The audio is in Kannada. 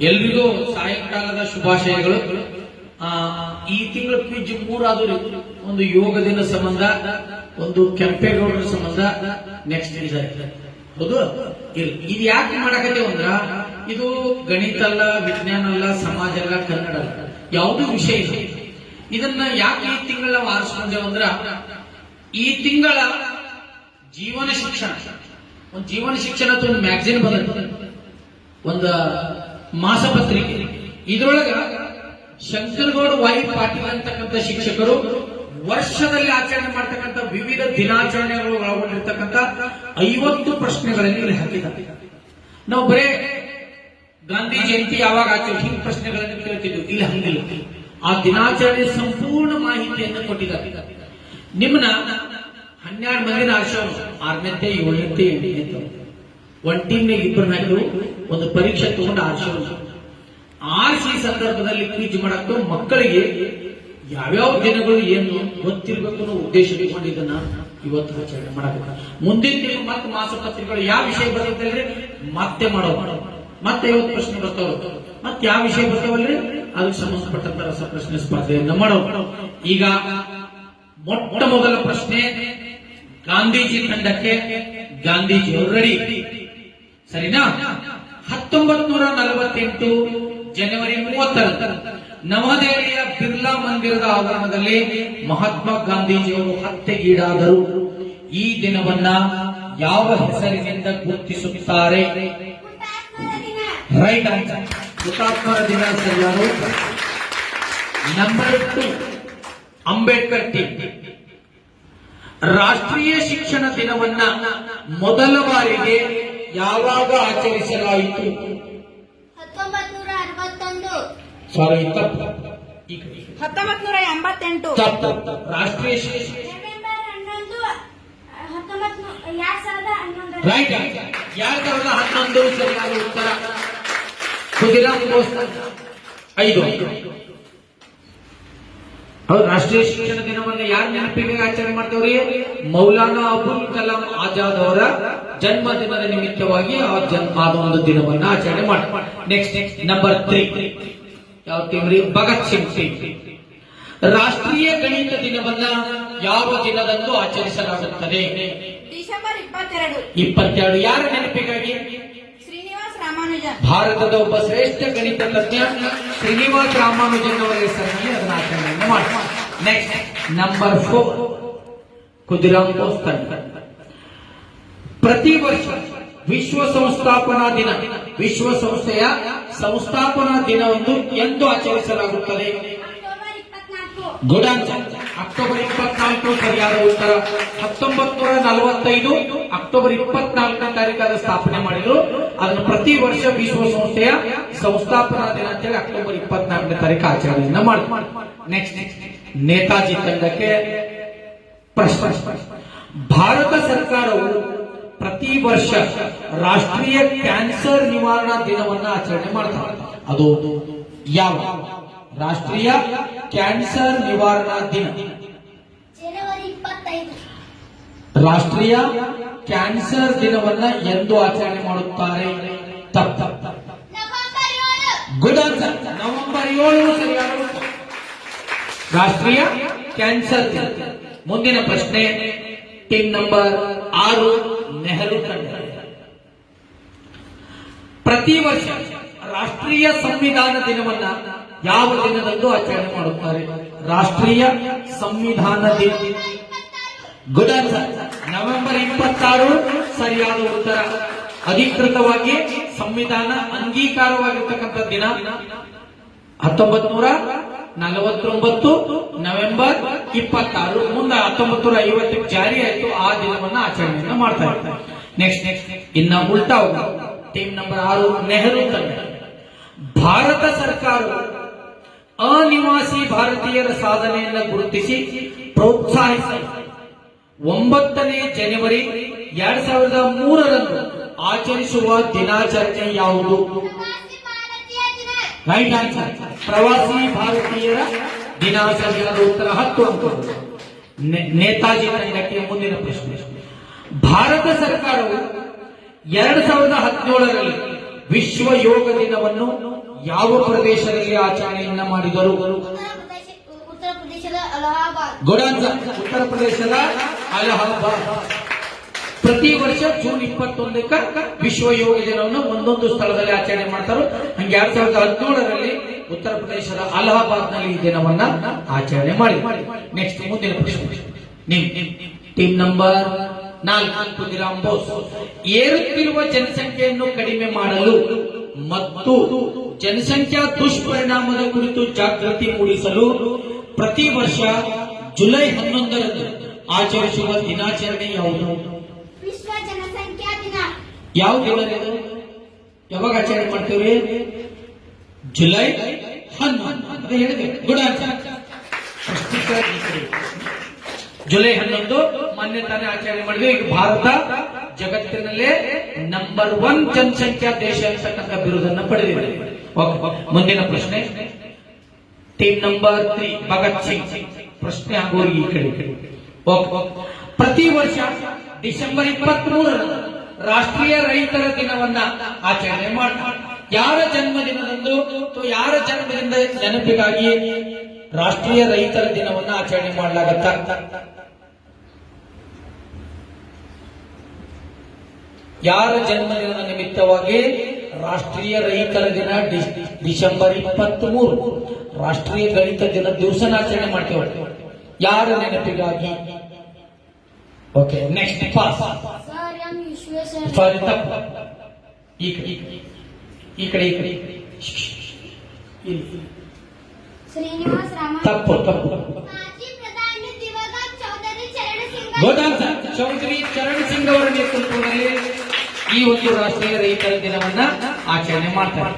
ಎಲ್ರಿಗೂ ಸಾಯಂಕಾಲದ ಶುಭಾಶಯಗಳು. ಆ, ಈ ತಿಂಗಳ ಕ್ವಿಜ್ ಮೂರಾದ್ರು ಒಂದು ಯೋಗ ದಿನ ಸಂಬಂಧ ಒಂದು ಕೆಂಪೇಗೌಡರ ಸಂಬಂಧ ನೆಕ್ಸ್ಟ್ ಇದೆ ಹೌದು? ಇದು ಯಾಕೆ ಮಾಡಕತ್ತೇವ ಅಂದ್ರ ಇದು ಗಣಿತ ಅಲ್ಲ ವಿಜ್ಞಾನ ಅಲ್ಲ ಸಮಾಜ ಅಲ್ಲ ಕನ್ನಡ ಅಲ್ಲ ಯಾವುದೂ ವಿಷಯ ಇಲ್ಲ. ಇದನ್ನ ಯಾಕೆ ಈ ತಿಂಗಳ ನಾವು ಆರಿಸ್ಕೊಂಡೇವ ಅಂದ್ರ ಈ ತಿಂಗಳ ಜೀವನ ಶಿಕ್ಷಣ. ಒಂದು ಜೀವನ ಶಿಕ್ಷಣ ಒಂದು ಮ್ಯಾಗಝಿನ್ ಬಂದ ಒಂದು ಮಾಸಪತ್ರಿಕೆ. ಇದರೊಳಗ ಶಂಕರಗೌಡ ವಾಯು ಪಾಟೀಲ್ ಅಂತಕ್ಕಂಥ ಶಿಕ್ಷಕರು ವರ್ಷದಲ್ಲಿ ಆಚರಣೆ ಮಾಡ್ತಕ್ಕಂಥ ವಿವಿಧ ದಿನಾಚರಣೆಗಳು ಒಳಗೊಂಡಿರ್ತಕ್ಕಂಥ ಐವತ್ತು ಪ್ರಶ್ನೆಗಳನ್ನು ಇಲ್ಲಿ ಹಾಕಿದ್ದಾರೆ. ನಾವು ಬರೇ ಗಾಂಧಿ ಜಯಂತಿ ಯಾವಾಗ ಆಚರಣೆ ಹಿಂಗ್ ಪ್ರಶ್ನೆಗಳನ್ನು ಕೇಳ್ತಿದ್ವಿ. ಇಲ್ಲಿ, ಹಂಗಿಲ್ಲ. ಆ ದಿನಾಚರಣೆ ಸಂಪೂರ್ಣ ಮಾಹಿತಿಯನ್ನು ಕೊಟ್ಟಿದ್ದಾರೆ. ನಿಮ್ಮನ್ನ ಹನ್ನೆರಡು ಮಂದಿನ ಆಶ್ರಮ ಆರನೇತೆ ಏಳನೇತೆ ಎಂಟನೇತೆ ಒಂದ್ ಟೀಮ್ನಾಗ ಇಬ್ಬರು ಹಾಕಿದ್ರು ಒಂದು ಪರೀಕ್ಷೆ ತಗೊಂಡು ಆರಿಸೋಣ ಆರಿಸಿ ಸಂದರ್ಭದಲ್ಲಿ ಕ್ವಿಜ್ ಮಾಡಕ್ಕೆ ಮಕ್ಕಳಿಗೆ ಯಾವ್ಯಾವ ದಿನಗಳು ಏನು ಗೊತ್ತಿರ್ಬೇಕು ಅನ್ನೋ ಉದ್ದೇಶ ಇಟ್ಕೊಂಡಿದ್ದನ್ನ ಇವತ್ತು ಆಚರಣೆ ಮಾಡಬೇಕು. ಮುಂದಿನ ತಿಂಗಳು ಮತ್ತೆ ಮಾಸಪತ್ರಿಕೆಗಳು ಯಾವ ವಿಷಯ ಬರ್ತೈತಲ್ರಿ ಮತ್ತೆ ಮಾಡೋ ಮತ್ತೆ ಐವತ್ತು ಪ್ರಶ್ನೆ ಬರ್ತಾವ ಮತ್ತೆ ಯಾವ ವಿಷಯ ಬರ್ತಾವಲ್ರಿ ಅದಕ್ಕೆ ಸಂಬಂಧಪಟ್ಟಂತ ರಸ ಪ್ರಶ್ನೆ ಸ್ಪರ್ಧೆಯನ್ನ ಮಾಡೋ ಈಗ ಮೊಟ್ಟ ಮೊದಲ ಪ್ರಶ್ನೆ ಗಾಂಧೀಜಿ ತಂಡಕ್ಕೆ ಗಾಂಧೀಜಿ ರೆಡಿ ಸರಿನಾ? ಹತ್ತೊಂಬತ್ ನೂರ ನಲವತ್ತೆಂಟು ಜನವರಿ ಮೂವತ್ತರ ನವದೆಹಲಿಯ ಬಿರ್ಲಾ ಮಂದಿರದ ಆವರಣದಲ್ಲಿ ಮಹಾತ್ಮ ಗಾಂಧೀಜಿಯವರು ಹತ್ಯೆಗೀಡಾದರು. ಈ ದಿನವನ್ನ ಯಾವ ಹೆಸರಿನಿಂದ ಗುರುತಿಸುತ್ತಾರೆ? Right answer. ಹುತಾತ್ಮರ ದಿನ ಸರಿಯಾದ ನಂಬರ್ ಟು, ಅಂಬೇಡ್ಕರ್ ಟೀಮ್. ರಾಷ್ಟ್ರೀಯ ಶಿಕ್ಷಣ ದಿನವನ್ನ ಮೊದಲ ಬಾರಿಗೆ ಯಾವಾಗ ಆಚರಿಸಲಾಯಿತು? ಸಾರಿ ತಪ್ಪು. ಹತ್ತೊಂಬತ್ ನೂರ ಎಂಬತ್ತೆಂಟು ತಪ್ಪು. ರಾಷ್ಟ್ರೀಯ ರೈಟ್ ಎರಡ್ ಸಾವಿರದ ಹನ್ನೊಂದು ಸರಿಯಾದ ಉತ್ತರ. ಖುದಿರಾಮ್ ಬೋಸ್ ಐದು. ಹೌದು ರಾಷ್ಟ್ರೀಯ ಶಿಕ್ಷಣ ದಿನವನ್ನು ಯಾರು ನೆನಪಿಗೆ ಆಚರಣೆ ಮಾಡ್ತೇವ್ರಿ? ಮೌಲಾನಾ ಅಬುಲ್ ಕಲಾಂ ಆಜಾದ್ ಅವರ ಜನ್ಮ ದಿನದ ನಿಮಿತ್ತವಾಗಿ ಆ ಜನ್ಮ ಒಂದು ದಿನವನ್ನ ಆಚರಣೆ ಮಾಡಿ. ನೆಕ್ಸ್ಟ್ ನಂಬರ್ ತ್ರೀ ಯಾವ ತಿಂಗ್ರಿ ಭಗತ್ ಸಿಂಗ್ ಸಿಂಗ್ ರಾಷ್ಟ್ರೀಯ ಗಣಿತ ದಿನವನ್ನ ಯಾವ ದಿನದಂದು ಆಚರಿಸಲಾಗುತ್ತದೆ? ಡಿಸೆಂಬರ್ ಇಪ್ಪತ್ತೆರಡು. ಇಪ್ಪತ್ತೆರಡು. ಯಾರ ನೆನಪಿಗಾಗಿ? ಶ್ರೀನಿವಾಸ್ ರಾಮಾನುಜನ್ ಭಾರತದ ಒಬ್ಬ ಶ್ರೇಷ್ಠ ಗಣಿತ ತಜ್ಞ ಶ್ರೀನಿವಾಸ್ ರಾಮಾನುಜನ್ ಅವರ ಹೆಸರಲ್ಲಿ ಅದನ್ನ ಆಚರಣೆಯನ್ನು ಮಾಡಿ. Next number four Khudiram Bose ಪ್ರತಿ ವರ್ಷ ವಿಶ್ವ ಸಂಸ್ಥಾಪನಾ ದಿನ, ವಿಶ್ವ ಸಂಸ್ಥೆಯ ಸಂಸ್ಥಾಪನಾ ದಿನವನ್ನು ಎಂದು ಆಚರಿಸಲಾಗುತ್ತದೆ. ಅಕ್ಟೋಬರ್ ಇಪ್ಪತ್ನಾಲ್ಕು ಗುಡ್ ಆನ್ಸರ್ ಅಕ್ಟೋಬರ್ ಇಪ್ಪತ್ನಾಲ್ಕು ಸರಿಯಾದ ಉತ್ತರ. ಹತ್ತೊಂಬತ್ತು ನೂರ ನಲವತ್ತೈದು ಅಕ್ಟೋಬರ್ ಇಪ್ಪತ್ನಾಲ್ಕನೇ ತಾರೀಕಾದ ಸ್ಥಾಪನೆ ಮಾಡಿದ್ರು. ಅದನ್ನು ಪ್ರತಿ ವರ್ಷ ವಿಶ್ವಸಂಸ್ಥೆಯ ಸಂಸ್ಥಾಪನಾ ದಿನ ಅಂತೇಳಿ ಅಕ್ಟೋಬರ್ ಇಪ್ಪತ್ನಾಲ್ಕನೇ ತಾರೀಕು ಆಚರಣೆಯನ್ನ ಮಾಡಿ ನೆಕ್ಸ್ಟ್ ನೇತಾಜಿ ತಂಡಕ್ಕೆ ಪ್ರಶ್ನೆ. ಭಾರತ ಸರ್ಕಾರವು ಪ್ರತಿ ವರ್ಷ ರಾಷ್ಟ್ರೀಯ ಕ್ಯಾನ್ಸರ್ ನಿವಾರಣಾ ದಿನವನ್ನ ಆಚರಣೆ ಮಾಡ್ತಾರೆ. ಅದು ಯಾವ? ರಾಷ್ಟ್ರೀಯ ಕ್ಯಾನ್ಸರ್ ನಿವಾರಣಾ ದಿನ. ರಾಷ್ಟ್ರೀಯ ಕ್ಯಾನ್ಸರ್ ದಿನವನ್ನ ಎಂದು ಆಚರಣೆ ಮಾಡುತ್ತಾರೆ. ತಪ್ಪ ಗುಡ್ ಆನ್ಸರ್ ನವೆಂಬರ್ ಏಳು ಸರಿಯಾದ ರಾಷ್ಟ್ರೀಯ ಕ್ಯಾನ್ಸರ್ ದಿನ. ಮುಂದಿನ ಪ್ರಶ್ನೆ ಟಿನ್ ನಂಬರ್ ಆರು. ನೆಹರು ತಂಡ ಪ್ರತಿ ವರ್ಷ ರಾಷ್ಟ್ರೀಯ ಸಂವಿಧಾನ ದಿನವನ್ನ ಯಾವ ದಿನದಂದು ಆಚರಣೆ ಮಾಡುತ್ತಾರೆ? ರಾಷ್ಟ್ರೀಯ ಸಂವಿಧಾನ ದಿನ. Good answer. ನವೆಂಬರ್ ಇಪ್ಪತ್ತಾರು ಸರಿಯಾದ ಉತ್ತರ. ಅಧಿಕೃತವಾಗಿ ಸಂವಿಧಾನ ಅಂಗೀಕಾರವಾಗಿರ್ತಕ್ಕಂಥ ದಿನ ಹತ್ತೊಂಬತ್ ನೂರ ನಲವತ್ತೊಂಬತ್ತು ನವೆಂಬರ್ ಇಪ್ಪತ್ತಾರು ಮುಂದೆ ಹತ್ತೊಂಬತ್ತು ನೂರ ಐವತ್ತಕ್ಕೆ ಜಾರಿ ಆಯಿತು. ಆ ದಿನವನ್ನ ಆಚರಣೆಯನ್ನು ಮಾಡ್ತಾ ಇರ್ತಾರೆ. ನೆಕ್ಸ್ಟ್ ನೆಕ್ಸ್ಟ್ ಇನ್ನ ಉಲ್ಟಾ ಟೀಮ್ ನಂಬರ್ ಆರು ನೆಹರು ತಂಡ. ಭಾರತ ಸರ್ಕಾರ ಅನಿವಾಸಿ ಭಾರತೀಯರ ಸಾಧನೆಯನ್ನು ಗುರುತಿಸಿ ಪ್ರೋತ್ಸಾಹಿಸಿ ಒಂಬತ್ತನೇ ಜನವರಿ ಎರಡ್ ಸಾವಿರದ ಮೂರರಂದು ಆಚರಿಸುವ ದಿನಾಚರಣೆ ಯಾವುದು? ರೈಟ್ ಆನ್ಸರ್ ಪ್ರವಾಸಿ ಭಾರತೀಯರ ದಿನಾಚರಣೆಯಾದ ಉತ್ತರ ಹತ್ತು ಅಂತ ನೇತಾಜಿ ತಂಡಕ್ಕೆ ಮುಂದಿನ ಪ್ರಶ್ನೆ. ಭಾರತ ಸರ್ಕಾರವು ಎರಡ್ ಸಾವಿರದ ಹದಿನೇಳರಲ್ಲಿ ವಿಶ್ವ ಯೋಗ ದಿನವನ್ನು ಯಾವ ಪ್ರದೇಶದಲ್ಲಿ ಆಚರಣೆಯನ್ನ ಮಾಡಿದರು? ಉತ್ತರ ಆನ್ಸರ್ ಉತ್ತರ ಪ್ರದೇಶದ ಅಲಹಾಬಾದ್ ಗುಡಾನ್ಸ ಉತ್ತರ ಪ್ರದೇಶದ ಅಲಹಾಬಾದ್ ಪ್ರತಿ ವರ್ಷ ಜೂನ್ ಇಪ್ಪತ್ತೊಂದಕ್ಕ ವಿಶ್ವ ಯೋಗ ದಿನವನ್ನು ಒಂದೊಂದು ಸ್ಥಳದಲ್ಲಿ ಆಚರಣೆ ಮಾಡ್ತಾರೆ. ಹಂಗೆ ಎರಡ್ ಸಾವಿರದ ಹದಿನೇಳರಲ್ಲಿ ಉತ್ತರ ಪ್ರದೇಶದ ಅಲಹಾಬಾದ್ನಲ್ಲಿ ಈ ದಿನವನ್ನ ಆಚರಣೆ ಮಾಡಿ. ನೆಕ್ಸ್ಟ್ ಮುಂದಿನ ಪ್ರಶ್ನೆ. ನಿಮ್ ಟೀಮ್ ನಂಬರ್ ನಾಲ್ಕು ದಿರಾಮ್ ಬೋಸ್ ಏರುತ್ತಿರುವ ಜನಸಂಖ್ಯೆಯನ್ನು ಕಡಿಮೆ ಮಾಡಲು ಮತ್ತು ಜನಸಂಖ್ಯಾ ದುಷ್ಪರಿಣಾಮದ ಕುರಿತು ಜಾಗೃತಿ ಮೂಡಿಸಲು ಪ್ರತಿ ವರ್ಷ ಜುಲೈ ಹನ್ನೊಂದರಂದು ಆಚರಿಸುವ ದಿನಾಚರಣೆ ಯಾವುದು? ಯಾವ ದಿನ ಇದು ಯಾವಾಗ ಆಚರಣೆ ಮಾಡ್ತೇವೆ ಜುಲೈ ಹನ್ನೊಂದು. ಅಂತ ಹೇಳಿದೆ ಗುಡ್ ಆನ್ಸರ್ ಜುಲೈ ಹನ್ನೊಂದು, ಮೊನ್ನೆ ತಾನೇ ಆಚರಣೆ ಮಾಡಿದ್ವಿ. ಈಗ ಭಾರತ ಜಗತ್ತಿನಲ್ಲೇ ನಂಬರ್ ಒನ್ ಜನಸಂಖ್ಯಾ ದೇಶ ಅಂತಕ್ಕಂಥ ಬಿರುದನ್ನು ಪಡೆದಿದೆ. ಓಕೆ, ಮುಂದಿನ ಪ್ರಶ್ನೆ. Team number three Bhagat Singh. ಪ್ರಶ್ನೆ ಆಗೋರು ಈ ಕಡೆ. ಓಕೆ ಪ್ರತಿ ವರ್ಷ ಡಿಸೆಂಬರ್ ಇಪ್ಪತ್ತ್ ಮೂರರಂದು ರಾಷ್ಟ್ರೀಯ ರೈತರ ದಿನವನ್ನ ಆಚರಣೆ ಮಾಡ್ತಾರೆ. ಯಾರ ಜನ್ಮದಿನದಂದು ಯಾರ ಜನ್ಮದಿಂದ ನೆನಪಿಗಾಗಿ ರಾಷ್ಟ್ರೀಯ ರೈತರ ದಿನವನ್ನ ಆಚರಣೆ ಮಾಡಲಾಗತ್ತ? ಯಾರ ಜನ್ಮದಿನದ ನಿಮಿತ್ತವಾಗಿ ರಾಷ್ಟ್ರೀಯ ರೈತರ ದಿನ ಡಿಸೆಂಬರ್ ಇಪ್ಪತ್ತ್ ಮೂರು ರಾಷ್ಟ್ರೀಯ ಗಣಿತ ದಿನ ದಿವಸನಾಚರಣೆ ಮಾಡ್ತೇವೆ. ಯಾರ ನೆನಪಿಗಾಗಿ? Okay next pass sir M Visvesvara sorry ತಪ್ಪು ಈ ಕಡೆ ಈ ಕಡೆ ಈ ಕಡೆ ಈ ಕಡೆ ಈ ಕಡೆ ಇಲ್ಲಿ. ಶ್ರೀನಿವಾಸ್ ರಾಮ ತಪ್ಪು ತಪ್ಪು ಮಾಜಿ ಪ್ರಧಾನಿ ದಿವಂಗತ ಚೌಧರಿ ಚರಣ ಸಿಂಗ್ ಗೋದಾಂಸ ಚೌಧರಿ ಚರಣ್ ಸಿಂಗ್ ಅವರ ನೇತೃತ್ವದಲ್ಲಿ ಈ ಒಂದು ರಾಷ್ಟ್ರೀಯ ರೈತರ ದಿನವನ್ನ ಆಚರಣೆ ಮಾಡ್ತಾರೆ